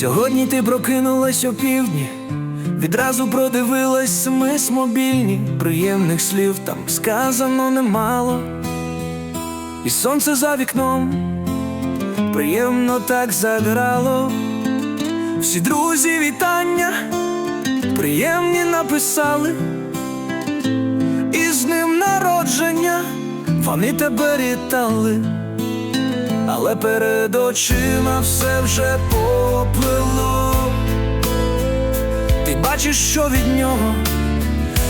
Сьогодні ти прокинулась о півдні, відразу продивилась смс мобільні, приємних слів там сказано немало. І сонце за вікном приємно так заграло. Всі друзі вітання приємні написали, і з ним народження вони тебе вітали, але перед очима все вже поплило. Ти бачиш, що від нього?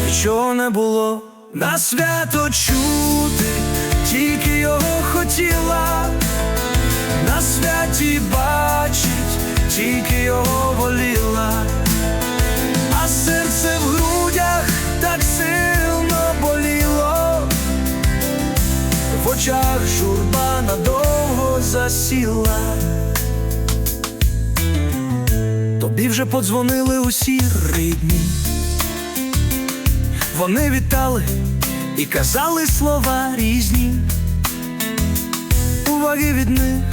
Нічого не було. На свято чути, тільки його хотіла, на святі бачить, тільки його воліла, а серце в грудях так сильно боліло, в очах журба надовго засіла. Тобі вже подзвонили усі рідні. Вони вітали і казали слова різні. Уваги від них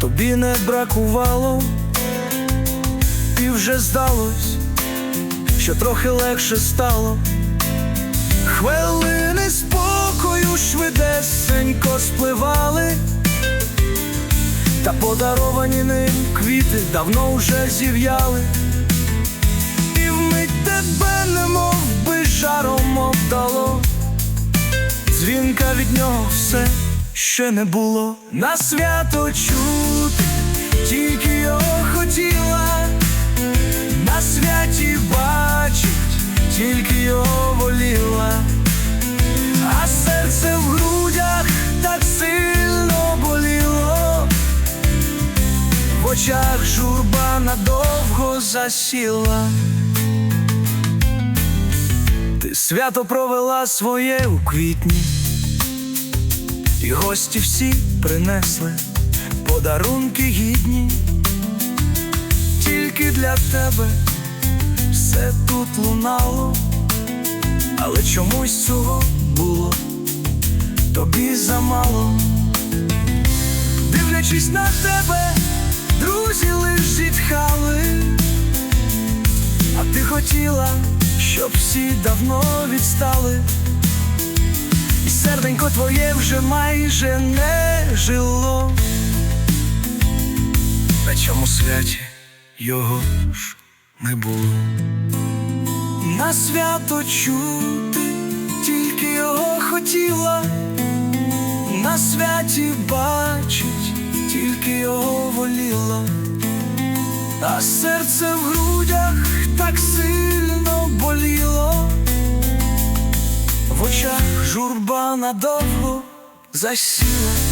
тобі не бракувало, і вже здалось, що трохи легше стало. Подаровані ним квіти давно вже зів'яли, і вмить тебе немов би жаром обдало, дзвінка від нього все ще не було. На свято чути, тільки його хотіла, на святі бачить, тільки його воліла, а серце в грудях так сильно очах журба надовго засіла. Ти свято провела своє у квітні, і гості всі принесли подарунки гідні, тільки для тебе все тут лунало, але чомусь цього було тобі замало. Дивлячись на тебе, друзі лиш зітхали. А ти хотіла, щоб всі давно відстали, і серденько твоє вже майже не жило. На цьому святі його ж не було. На свято чути, тільки його хотіла, на святі бачить, тільки його воліла. А серце в грудях так сильно боліло, в очах журба надовго засіла.